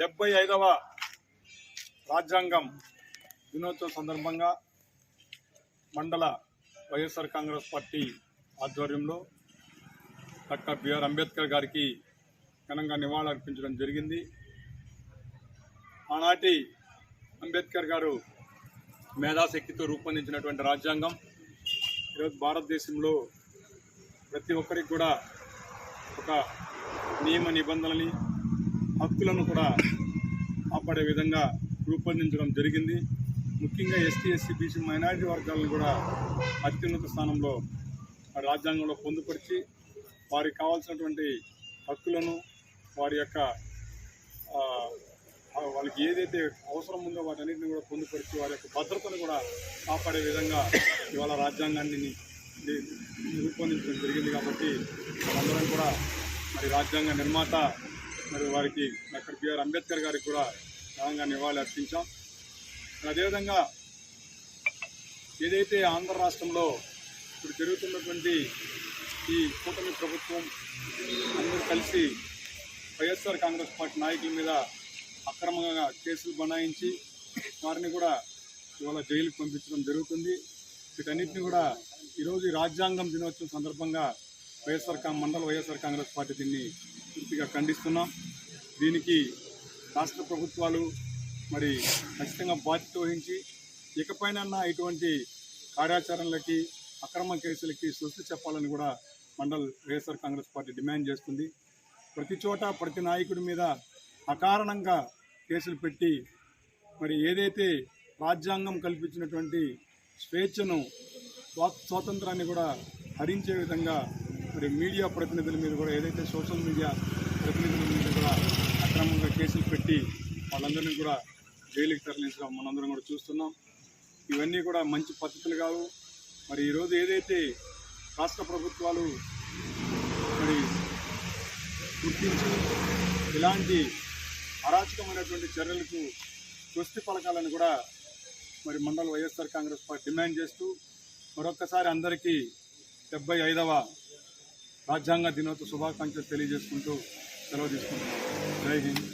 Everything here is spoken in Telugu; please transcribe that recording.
డెబ్బై ఐదవ రాజ్యాంగం దినోత్సవం సందర్భంగా మండల వైఎస్ఆర్ కాంగ్రెస్ పార్టీ ఆధ్వర్యంలో డాక్టర్ బిఆర్ అంబేద్కర్ గారికి ఘనంగా నివాళులర్పించడం జరిగింది. ఆనాటి అంబేద్కర్ గారు మేధాశక్తితో రూపొందించినటువంటి రాజ్యాంగం ఈరోజు భారతదేశంలో ప్రతి ఒక్కరికి కూడా ఒక నియమ నిబంధనలని హక్కులను కూడా కాపాడే విధంగా రూపొందించడం జరిగింది. ముఖ్యంగా ఎస్టీ ఎస్సీ బీసీ మైనారిటీ వర్గాలను కూడా అత్యున్నత స్థానంలో రాజ్యాంగంలో పొందుపరిచి వారికి కావాల్సినటువంటి హక్కులను వారి యొక్క వాళ్ళకి ఏదైతే అవసరం ఉందో వాటన్నిటిని కూడా పొందుపరిచి వారి యొక్క భద్రతను కూడా కాపాడే విధంగా ఇవాళ రాజ్యాంగాన్ని రూపొందించడం జరిగింది కాబట్టి మనందరం కూడా మరి రాజ్యాంగ నిర్మాత మరి వారికి డాక్టర్ బిఆర్ అంబేద్కర్ గారికి కూడా ఘనంగా నివాళి అర్పించాం. అదేవిధంగా ఏదైతే ఆంధ్ర రాష్ట్రంలో ఇప్పుడు జరుగుతున్నటువంటి ఈ కూటమి ప్రభుత్వం అందరూ కలిసి వైఎస్ఆర్ కాంగ్రెస్ పార్టీ నాయకుల మీద అక్రమంగా కేసులు బనాయించి వారిని కూడా ఇవాళ జైలుకు పంపించడం జరుగుతుంది. వీటన్నిటిని కూడా ఈరోజు రాజ్యాంగం దినోత్సవం సందర్భంగా వైఎస్ఆర్ మండల వైఎస్ఆర్ కాంగ్రెస్ పార్టీ దీన్ని పూర్తిగా ఖండిస్తున్నాం. దీనికి రాష్ట్ర ప్రభుత్వాలు మరి ఖచ్చితంగా బాధ్యత వహించి ఇకపైనన్నా ఇటువంటి కార్యాచరణలకి అక్రమ కేసులకి స్వస్తి చెప్పాలని కూడా మండల్ వైఎస్ఆర్ కాంగ్రెస్ పార్టీ డిమాండ్ చేస్తుంది. ప్రతి చోట ప్రతి నాయకుడి మీద అకారణంగా కేసులు పెట్టి మరి ఏదైతే రాజ్యాంగం కల్పించినటువంటి స్వేచ్ఛను స్వా- స్వాతంత్రాన్ని కూడా హరించే విధంగా మరి మీడియా ప్రతినిధుల మీద కూడా ఏదైతే సోషల్ మీడియా ప్రతినిధుల మీద కూడా అక్రమంగా కేసులు పెట్టి వాళ్ళందరినీ కూడా జైలుకి తరలించడం మనందరం కూడా చూస్తున్నాం. ఇవన్నీ కూడా మంచి పద్ధతులు కావు. మరి ఈరోజు ఏదైతే రాష్ట్ర ప్రభుత్వాలు మరి గుర్తించి ఇలాంటి అరాచకమైనటువంటి చర్యలకు స్వస్తి పలకాలని కూడా మరి మండల వైఎస్ఆర్ కాంగ్రెస్ పార్టీ డిమాండ్ చేస్తూ మరొక్కసారి అందరికీ డెబ్బై ఐదవ రాజ్యాంగ దినోత్సవ శుభాకాంక్షలు తెలియజేసుకుంటూ సెలవు తీసుకుంటున్నాం. జై హింద్